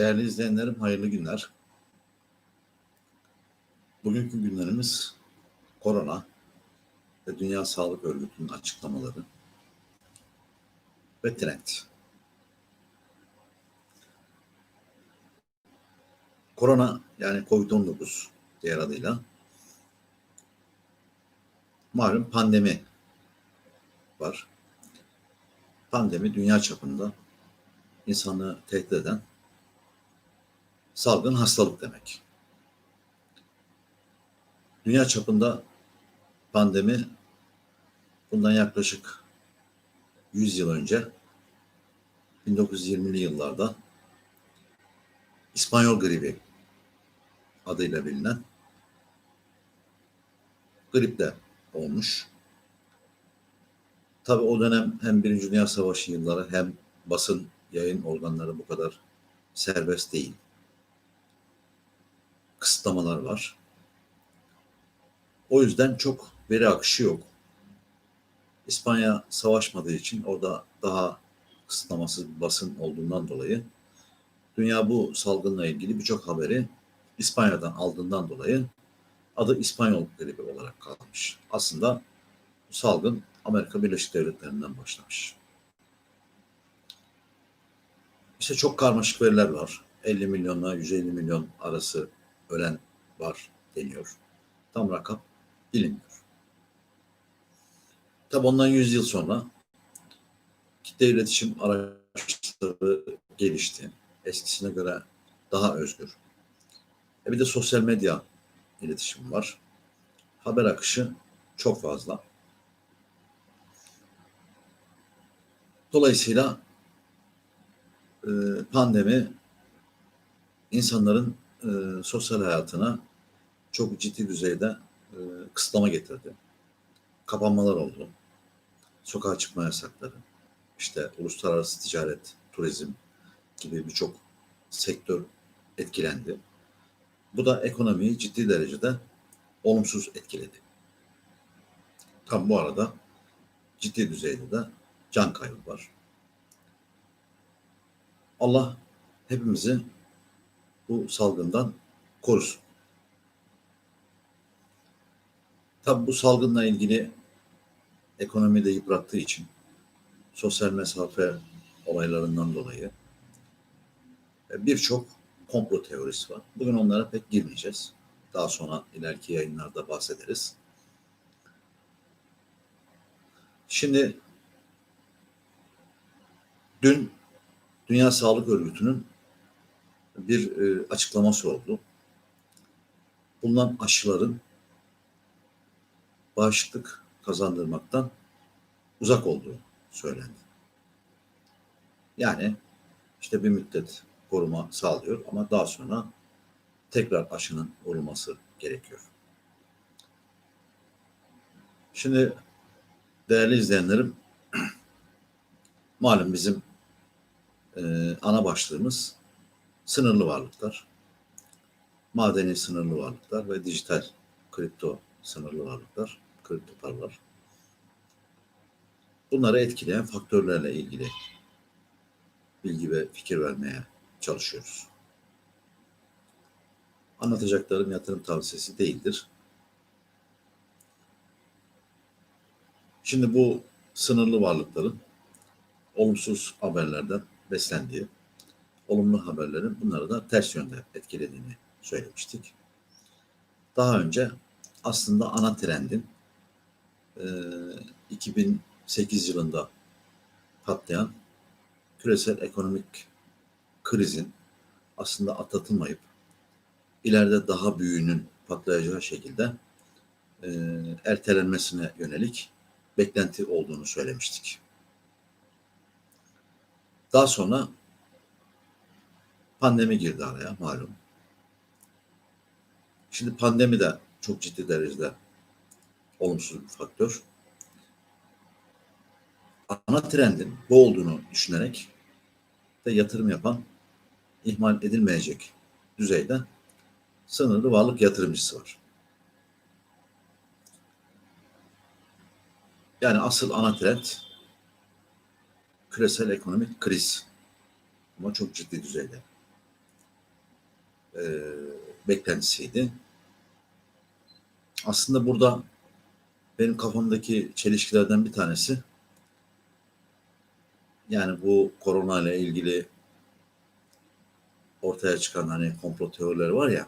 Değerli izleyenlerim hayırlı günler. Bugünkü günlerimiz korona ve Dünya Sağlık Örgütü'nün açıklamaları ve trend. Korona yani COVID-19 diğer adıyla malum pandemi var. Pandemi dünya çapında insanlığı tehdit eden salgın hastalık demek. Dünya çapında pandemi bundan yaklaşık 100 yıl önce 1920'li yıllarda İspanyol gribi adıyla bilinen griple olmuş. Tabi o dönem hem Birinci Dünya Savaşı yılları hem basın yayın organları bu kadar serbest değil. Kısıtlamalar var. O yüzden çok veri akışı yok. İspanya savaşmadığı için orada daha kısıtlamasız bir basın olduğundan dolayı dünya bu salgınla ilgili birçok haberi İspanya'dan aldığından dolayı adı İspanyol gribi olarak kalmış. Aslında bu salgın Amerika Birleşik Devletleri'nden başlamış. İşte çok karmaşık veriler var. 50 milyonla 150 milyon arası ölen var deniyor. Tam rakam bilinmiyor. Tabi ondan 100 yıl sonra kitle iletişim araçları gelişti. Eskisine göre daha özgür. E bir de sosyal medya iletişim var. Haber akışı çok fazla. Dolayısıyla e, pandemi insanların e, sosyal hayatına çok ciddi düzeyde e, kısıtlama getirdi. Kapanmalar oldu. Sokağa çıkma yasakları, işte uluslararası ticaret, turizm gibi birçok sektör etkilendi. Bu da ekonomiyi ciddi derecede olumsuz etkiledi. Tam bu arada ciddi düzeyde de can kaybı var. Allah hepimizi bu salgından korusun. Tabi bu salgınla ilgili ekonomi de yıprattığı için sosyal mesafe olaylarından dolayı e, birçok komplo teorisi var. Bugün onlara pek girmeyeceğiz. Daha sonra ileriki yayınlarda bahsederiz. Şimdi dün Dünya Sağlık Örgütü'nün bir e, açıklaması oldu. Bulunan aşıların bağışıklık kazandırmaktan uzak olduğu söylendi. Yani işte bir müddet koruma sağlıyor ama daha sonra tekrar aşının vurulması gerekiyor. Şimdi değerli izleyenlerim malum bizim e, ana başlığımız sınırlı varlıklar, madeni sınırlı varlıklar ve dijital kripto sınırlı varlıklar, kripto paralar. Bunları etkileyen faktörlerle ilgili bilgi ve fikir vermeye çalışıyoruz. Anlatacaklarım yatırım tavsiyesi değildir. Şimdi bu sınırlı varlıkların olumsuz haberlerden beslendiği, olumlu haberlerin bunları da ters yönde etkilediğini söylemiştik. Daha önce aslında ana trendin e, 2008 yılında patlayan küresel ekonomik krizin aslında atlatılmayıp ileride daha büyüğünün patlayacağı şekilde e, ertelenmesine yönelik beklenti olduğunu söylemiştik. Daha sonra pandemi girdi araya malum. Şimdi pandemi de çok ciddi derecede olumsuz bir faktör. Ana trendin bu olduğunu düşünerek de yatırım yapan ihmal edilmeyecek düzeyde sınırlı varlık yatırımcısı var. Yani asıl ana trend küresel ekonomik kriz. Ama çok ciddi düzeyde. E, beklentisiydi. Aslında burada benim kafamdaki çelişkilerden bir tanesi yani bu korona ile ilgili ortaya çıkan hani komplo teorileri var ya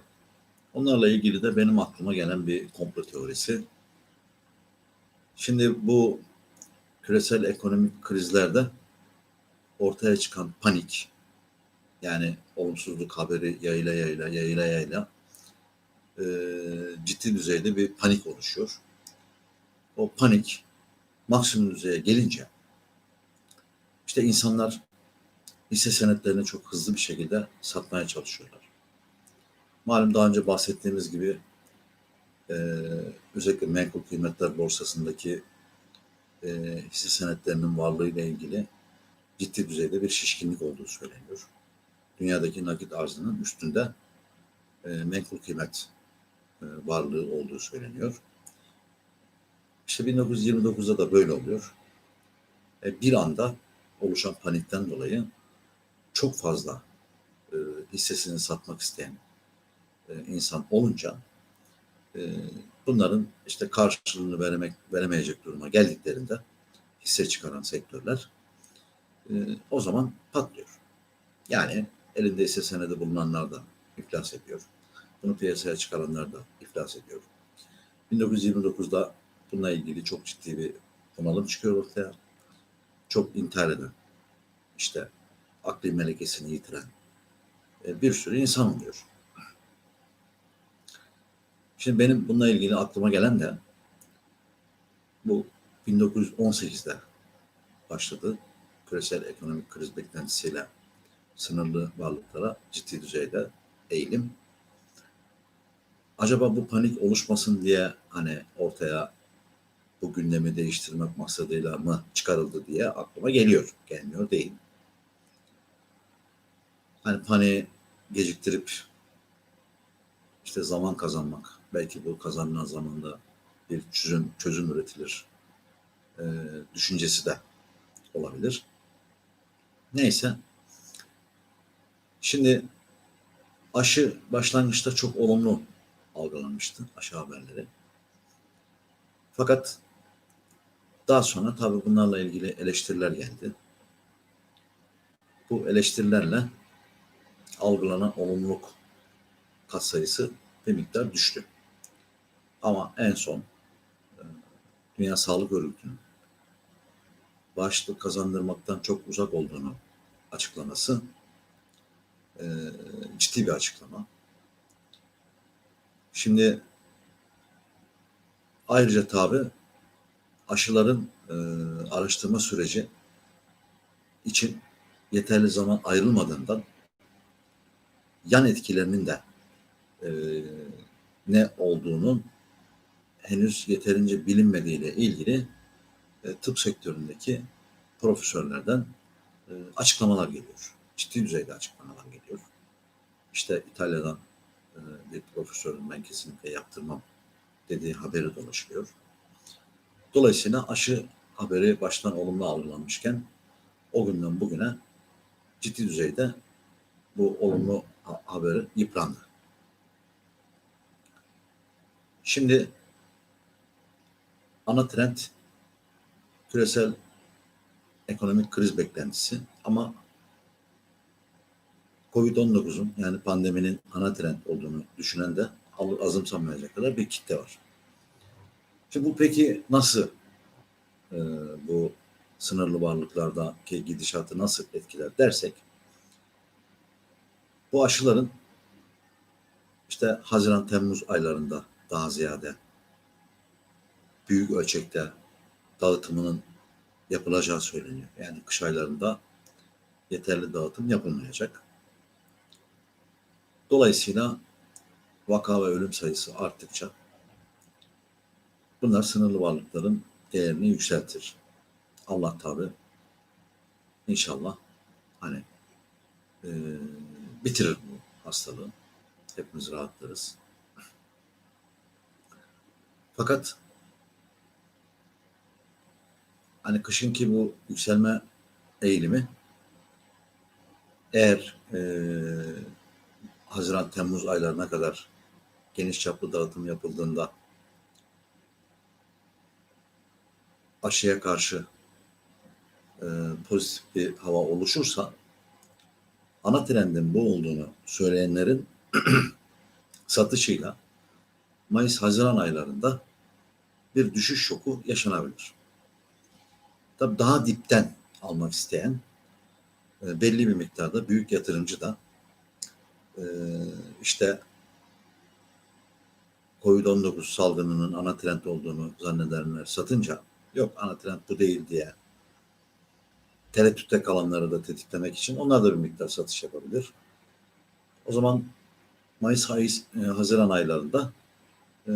onlarla ilgili de benim aklıma gelen bir komplo teorisi. Şimdi bu küresel ekonomik krizlerde ortaya çıkan panik yani olumsuzluk haberi yayla yayla yayla yayla e, ciddi düzeyde bir panik oluşuyor. O panik maksimum düzeye gelince işte insanlar hisse senetlerini çok hızlı bir şekilde satmaya çalışıyorlar. Malum daha önce bahsettiğimiz gibi e, özellikle menkul kıymetler borsasındaki e, hisse senetlerinin varlığıyla ilgili ciddi düzeyde bir şişkinlik olduğu söyleniyor. Dünyadaki nakit arzının üstünde e, menkul kıymet e, varlığı olduğu söyleniyor. İşte 1929'da da böyle oluyor. E, bir anda oluşan panikten dolayı çok fazla e, hissesini satmak isteyen e, insan olunca e, bunların işte karşılığını veremek veremeyecek duruma geldiklerinde hisse çıkaran sektörler e, o zaman patlıyor. Yani elinde hisse senedi bulunanlar da iflas ediyor. Bunu piyasaya çıkaranlar da iflas ediyor. 1929'da bununla ilgili çok ciddi bir bunalım çıkıyor ortaya. Çok intihar eden, işte akli melekesini yitiren e, bir sürü insan oluyor. Şimdi benim bununla ilgili aklıma gelen de bu 1918'de başladı. Küresel ekonomik kriz beklentisiyle sınırlı varlıklara ciddi düzeyde eğilim. Acaba bu panik oluşmasın diye hani ortaya bu gündemi değiştirmek maksadıyla mı çıkarıldı diye aklıma geliyor. Gelmiyor değil. Hani paniği geciktirip işte zaman kazanmak. Belki bu kazanılan zamanda bir çözüm, çözüm üretilir. E, düşüncesi de olabilir. Neyse. Şimdi aşı başlangıçta çok olumlu algılanmıştı aşı haberleri. Fakat daha sonra tabii bunlarla ilgili eleştiriler geldi. Bu eleştirilerle algılanan olumluluk katsayısı bir miktar düştü. Ama en son e, Dünya Sağlık Örgütü'nün bağışıklık kazandırmaktan çok uzak olduğunu açıklaması e, ciddi bir açıklama. Şimdi ayrıca tabi aşıların e, araştırma süreci için yeterli zaman ayrılmadığından yan etkilerinin de e, ne olduğunun henüz yeterince bilinmediğiyle ilgili e, tıp sektöründeki profesörlerden e, açıklamalar geliyor. Ciddi düzeyde açıklamalar geliyor. İşte İtalya'dan e, bir profesörün ben kesinlikle yaptırmam dediği haberi dolaşıyor. Dolayısıyla aşı haberi baştan olumlu algılanmışken o günden bugüne ciddi düzeyde bu olumlu haberi yıprandı. Şimdi ana trend küresel ekonomik kriz beklentisi ama Covid-19'un yani pandeminin ana trend olduğunu düşünen de azımsanmayacak kadar bir kitle var. Şimdi bu peki nasıl e, bu sınırlı varlıklardaki gidişatı nasıl etkiler dersek bu aşıların işte Haziran-Temmuz aylarında daha ziyade büyük ölçekte dağıtımının yapılacağı söyleniyor. Yani kış aylarında yeterli dağıtım yapılmayacak. Dolayısıyla vaka ve ölüm sayısı arttıkça bunlar sınırlı varlıkların değerini yükseltir. Allah tabi inşallah hani e, bitirir bu hastalığı. Hepimiz rahatlarız. Fakat hani kışınki bu yükselme eğilimi eğer e, Haziran-Temmuz aylarına kadar geniş çaplı dağıtım yapıldığında aşıya karşı e, pozitif bir hava oluşursa ana trendin bu olduğunu söyleyenlerin satışıyla Mayıs-Haziran aylarında bir düşüş şoku yaşanabilir. Tabii daha dipten almak isteyen e, belli bir miktarda büyük yatırımcı da e, işte Covid-19 salgınının ana trend olduğunu zannedenler satınca yok ana trend bu değil diye tereddütte kalanları da tetiklemek için onlar da bir miktar satış yapabilir. O zaman Mayıs, Haziran, e, Haziran aylarında e,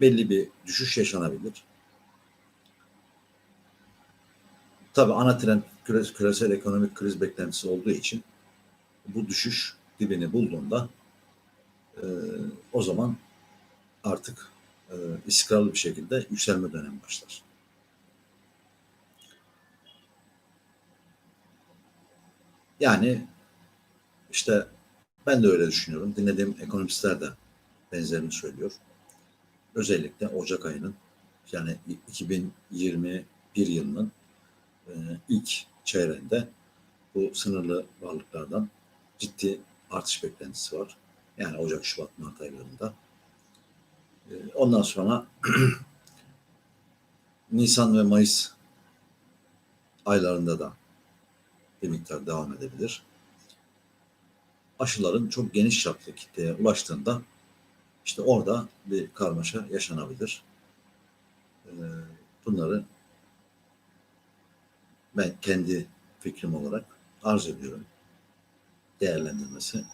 belli bir düşüş yaşanabilir. Tabii ana trend küre- küresel ekonomik kriz beklentisi olduğu için bu düşüş dibini bulduğunda e, o zaman artık e, istikrarlı bir şekilde yükselme dönemi başlar. Yani işte ben de öyle düşünüyorum. Dinlediğim ekonomistler de benzerini söylüyor. Özellikle Ocak ayının yani 2021 yılının e, ilk çeyreğinde bu sınırlı varlıklardan ciddi artış beklentisi var. Yani Ocak, Şubat, Mart aylarında. E, Ondan sonra Nisan ve Mayıs aylarında da bir miktar devam edebilir. Aşıların çok geniş çaplı kitleye ulaştığında işte orada bir karmaşa yaşanabilir. Ee, Bunları ben kendi fikrim olarak arz ediyorum. Değerlendirmesi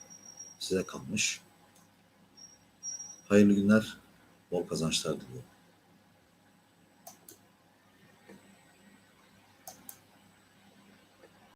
size kalmış. Hayırlı günler, bol kazançlar diliyorum.